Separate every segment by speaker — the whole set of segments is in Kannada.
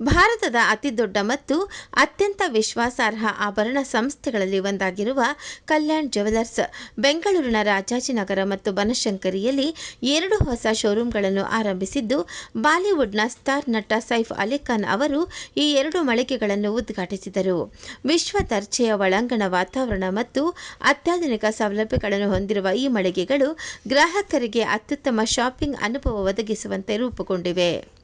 Speaker 1: ಭಾರತದ ಅತಿದೊಡ್ಡ ಮತ್ತು ಅತ್ಯಂತ ವಿಶ್ವಾಸಾರ್ಹ ಆಭರಣ ಸಂಸ್ಥೆಗಳಲ್ಲಿ ಒಂದಾಗಿರುವ ಕಲ್ಯಾಣ್ ಜ್ಯುವೆಲರ್ಸ್, ಬೆಂಗಳೂರಿನ ರಾಜಾಜಿನಗರ ಮತ್ತು ಬನಶಂಕರಿಯಲ್ಲಿ ಎರಡು ಹೊಸ ಶೋರೂಂಗಳನ್ನು ಆರಂಭಿಸಿದ್ದು, ಬಾಲಿವುಡ್ನ ಸ್ಟಾರ್ ನಟ ಸೈಫ್ ಅಲಿಖಾನ್ ಅವರು ಈ ಎರಡು ಮಳಿಗೆಗಳನ್ನು ಉದ್ಘಾಟಿಸಿದರು. ವಿಶ್ವ ದರ್ಜೆಯ ಒಳಾಂಗಣ ವಾತಾವರಣ ಮತ್ತು ಅತ್ಯಾಧುನಿಕ ಸೌಲಭ್ಯಗಳನ್ನು ಹೊಂದಿರುವ ಈ ಮಳಿಗೆಗಳು ಗ್ರಾಹಕರಿಗೆ ಅತ್ಯುತ್ತಮ ಶಾಪಿಂಗ್ ಅನುಭವ ಒದಗಿಸುವಂತೆ ರೂಪುಗೊಂಡಿವೆ.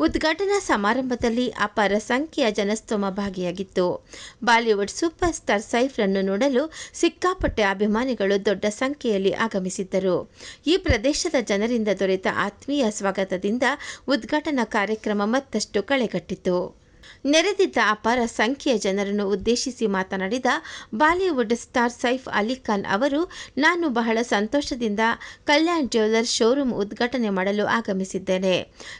Speaker 1: ಉದ್ಘಾಟನಾ ಸಮಾರಂಭದಲ್ಲಿ ಅಪಾರ ಸಂಖ್ಯೆಯ ಜನಸ್ತೋಮ ಭಾಗಿಯಾಗಿತ್ತು. ಬಾಲಿವುಡ್ ಸೂಪರ್ ಸ್ಟಾರ್ ಸೈಫ್ರನ್ನು ನೋಡಲು ಸಿಕ್ಕಾಪಟ್ಟೆ ಅಭಿಮಾನಿಗಳು ದೊಡ್ಡ ಸಂಖ್ಯೆಯಲ್ಲಿ ಆಗಮಿಸಿದ್ದರು. ಈ ಪ್ರದೇಶದ ಜನರಿಂದ ದೊರೆತ ಆತ್ಮೀಯ ಸ್ವಾಗತದಿಂದ ಉದ್ಘಾಟನಾ ಕಾರ್ಯಕ್ರಮ ಮತ್ತಷ್ಟು ಕಳೆಗಟ್ಟಿತು. ನೆರೆದಿದ್ದ ಅಪಾರ ಸಂಖ್ಯೆಯ ಜನರನ್ನು ಉದ್ದೇಶಿಸಿ ಮಾತನಾಡಿದ ಬಾಲಿವುಡ್ ಸ್ಟಾರ್ ಸೈಫ್ ಅಲಿ ಖಾನ್ ಅವರು, ನಾನು ಬಹಳ ಸಂತೋಷದಿಂದ ಕಲ್ಯಾಣ್ ಜ್ಯುವೆಲರ್ಸ್ ಶೋರೂಮ್ ಉದ್ಘಾಟನೆ ಮಾಡಲು ಆಗಮಿಸಿದ್ದೇನೆ.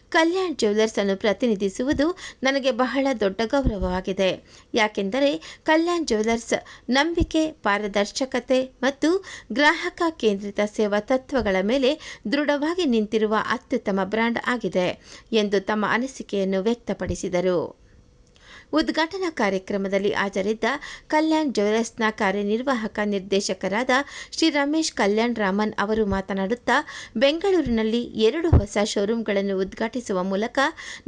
Speaker 1: ಕಲ್ಯಾಣ್ ಜ್ಯುವೆಲರ್ಸ್ ಅನ್ನು ಪ್ರತಿನಿಧಿಸುವುದು ನನಗೆ ಬಹಳ ದೊಡ್ಡ ಗೌರವವಾಗಿದೆ. ಯಾಕೆಂದರೆ ಕಲ್ಯಾಣ್ ಜ್ಯುವೆಲ್ಲರ್ಸ್ ನಂಬಿಕೆ, ಪಾರದರ್ಶಕತೆ ಮತ್ತು ಗ್ರಾಹಕ ಕೇಂದ್ರಿತ ಸೇವಾ ತತ್ವಗಳ ಮೇಲೆ ದೃಢವಾಗಿ ನಿಂತಿರುವ ಅತ್ಯುತ್ತಮ ಬ್ರ್ಯಾಂಡ್ ಆಗಿದೆ ಎಂದು ತಮ್ಮ ಅನಿಸಿಕೆಯನ್ನು ವ್ಯಕ್ತಪಡಿಸಿದರು. ಉದ್ಘಾಟನಾ ಕಾರ್ಯಕ್ರಮದಲ್ಲಿ ಹಾಜರಿದ್ದ ಕಲ್ಯಾಣ್ ಜ್ಯುವೆಲರ್ಸ್ನ ಕಾರ್ಯನಿರ್ವಾಹಕ ನಿರ್ದೇಶಕರಾದ ಶ್ರೀ ರಮೇಶ್ ಕಲ್ಯಾಣ್ ರಾಮನ್ ಅವರು ಮಾತನಾಡುತ್ತಾ, ಬೆಂಗಳೂರಿನಲ್ಲಿ ಎರಡು ಹೊಸ ಶೋರೂಂಗಳನ್ನು ಉದ್ಘಾಟಿಸುವ ಮೂಲಕ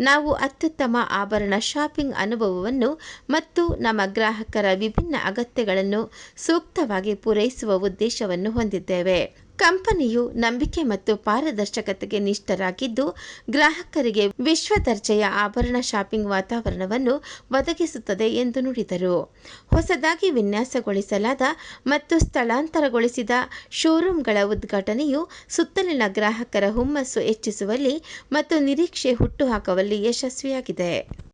Speaker 1: ನಾವು ಅತ್ಯುತ್ತಮ ಆಭರಣ ಶಾಪಿಂಗ್ ಅನುಭವವನ್ನು ಮತ್ತು ನಮ್ಮ ಗ್ರಾಹಕರ ವಿಭಿನ್ನ ಅಗತ್ಯಗಳನ್ನು ಸೂಕ್ತವಾಗಿ ಪೂರೈಸುವ ಉದ್ದೇಶವನ್ನು ಹೊಂದಿದ್ದೇವೆ. ಕಂಪನಿಯು ನಂಬಿಕೆ ಮತ್ತು ಪಾರದರ್ಶಕತೆಗೆ ನಿಷ್ಠರಾಗಿದ್ದು, ಗ್ರಾಹಕರಿಗೆ ವಿಶ್ವ ದರ್ಜೆಯ ಆಭರಣ ಶಾಪಿಂಗ್ ವಾತಾವರಣವನ್ನು ಒದಗಿಸುತ್ತದೆ ಎಂದು ನುಡಿದರು. ಹೊಸದಾಗಿ ವಿನ್ಯಾಸಗೊಳಿಸಲಾದ ಮತ್ತು ಸ್ಥಳಾಂತರಗೊಳಿಸಿದ ಶೋರೂಂಗಳ ಉದ್ಘಾಟನೆಯು ಸುತ್ತಲಿನ ಗ್ರಾಹಕರ ಹುಮ್ಮಸ್ಸು ಹೆಚ್ಚಿಸುವಲ್ಲಿ ಮತ್ತು ನಿರೀಕ್ಷೆ ಹುಟ್ಟುಹಾಕುವಲ್ಲಿ ಯಶಸ್ವಿಯಾಗಿದೆ.